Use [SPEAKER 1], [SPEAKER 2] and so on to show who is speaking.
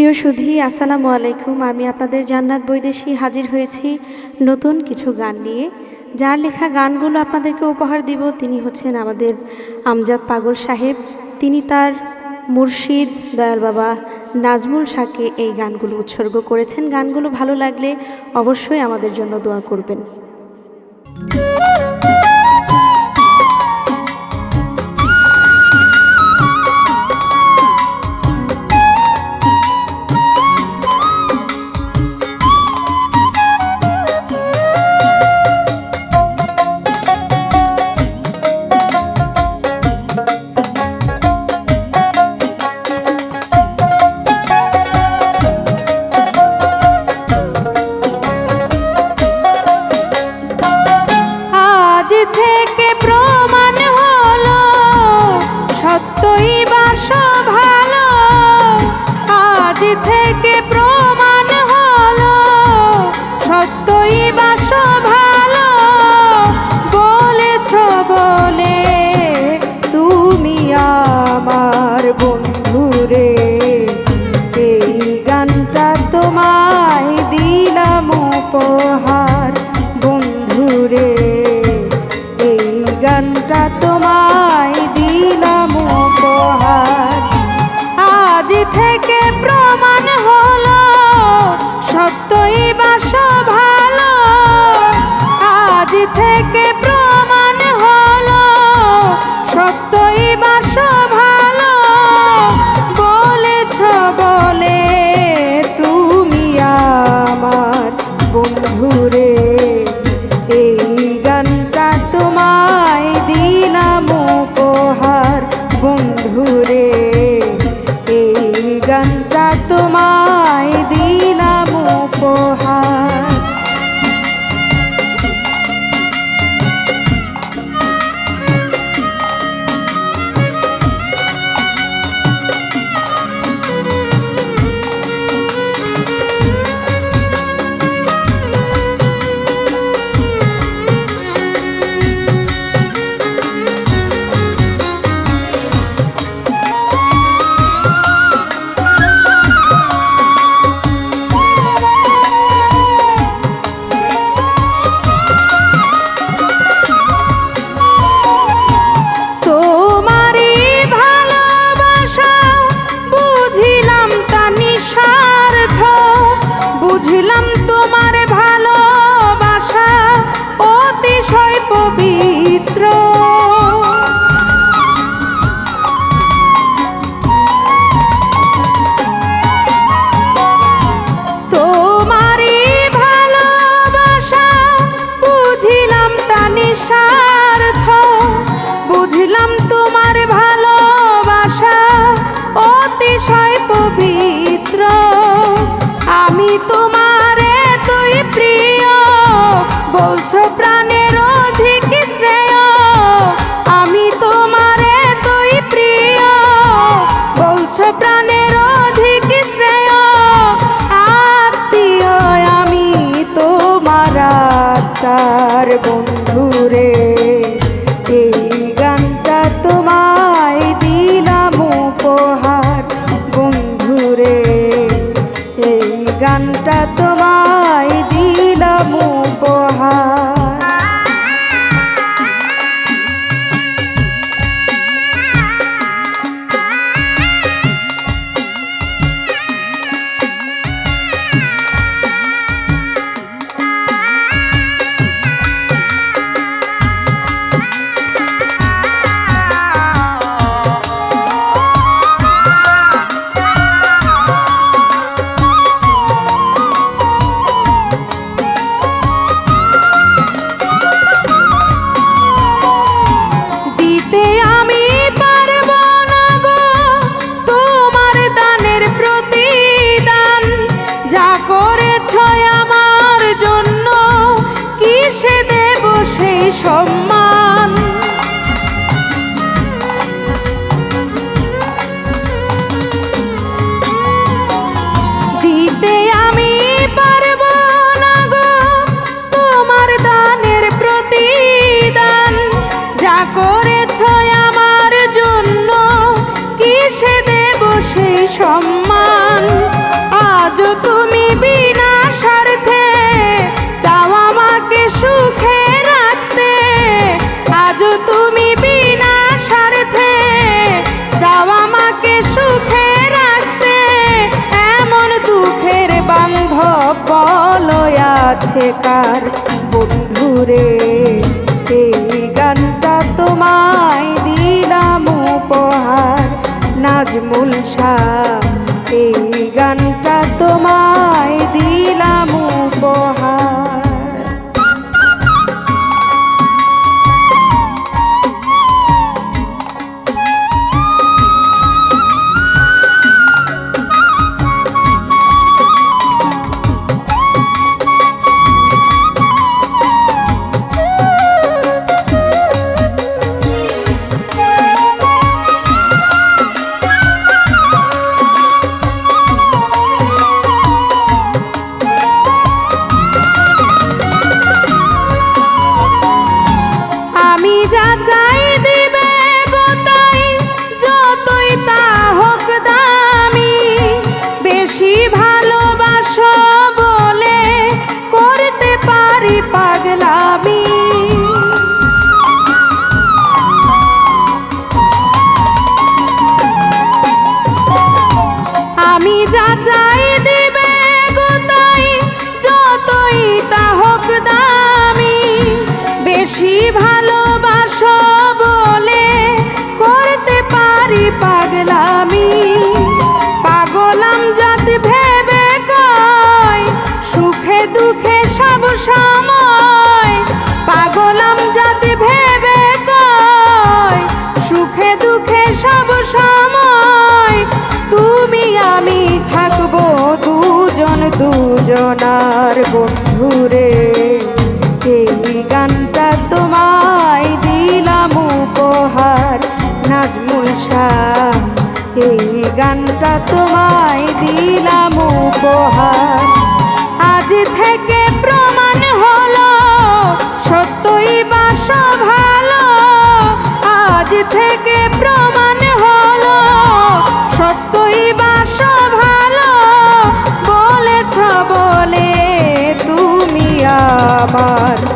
[SPEAKER 1] প্রিয় সুধী, আসসালামু আলাইকুম। আমি আপনাদের জান্নাত বৈদেশী হাজির হয়েছি নতুন কিছু গান নিয়ে। যার লেখা গানগুলো আপনাদেরকে উপহার দিব, তিনি হচ্ছেন আমাদের আমজাদ পাগল সাহেব। তিনি তার মুর্শিদ দয়াল বাবা নাজমুল শাহকে এই গানগুলো উৎসর্গ করেছেন। গানগুলো ভালো লাগলে অবশ্যই আমাদের জন্য দোয়া করবেন। পবিত্র। তোমারই বুঝলাম তোমার ভালোবাসা অতিশয় পবিত্র। আমি তোমারে তুই প্রিয় বলছো প্রাণের আছে কার বন্ধুরে? এই গানটা তোমায় দিলাম উপহার। নাজমুল শাহ, এই গানটা তোমায় দিলাম উপহার। পারি পা সোনার বন্ধুরে এই গানটা তোমায় দিলাম উপহার নাজমুল শাহ। এই গানটা তোমায় দিলাম উপহার। আমার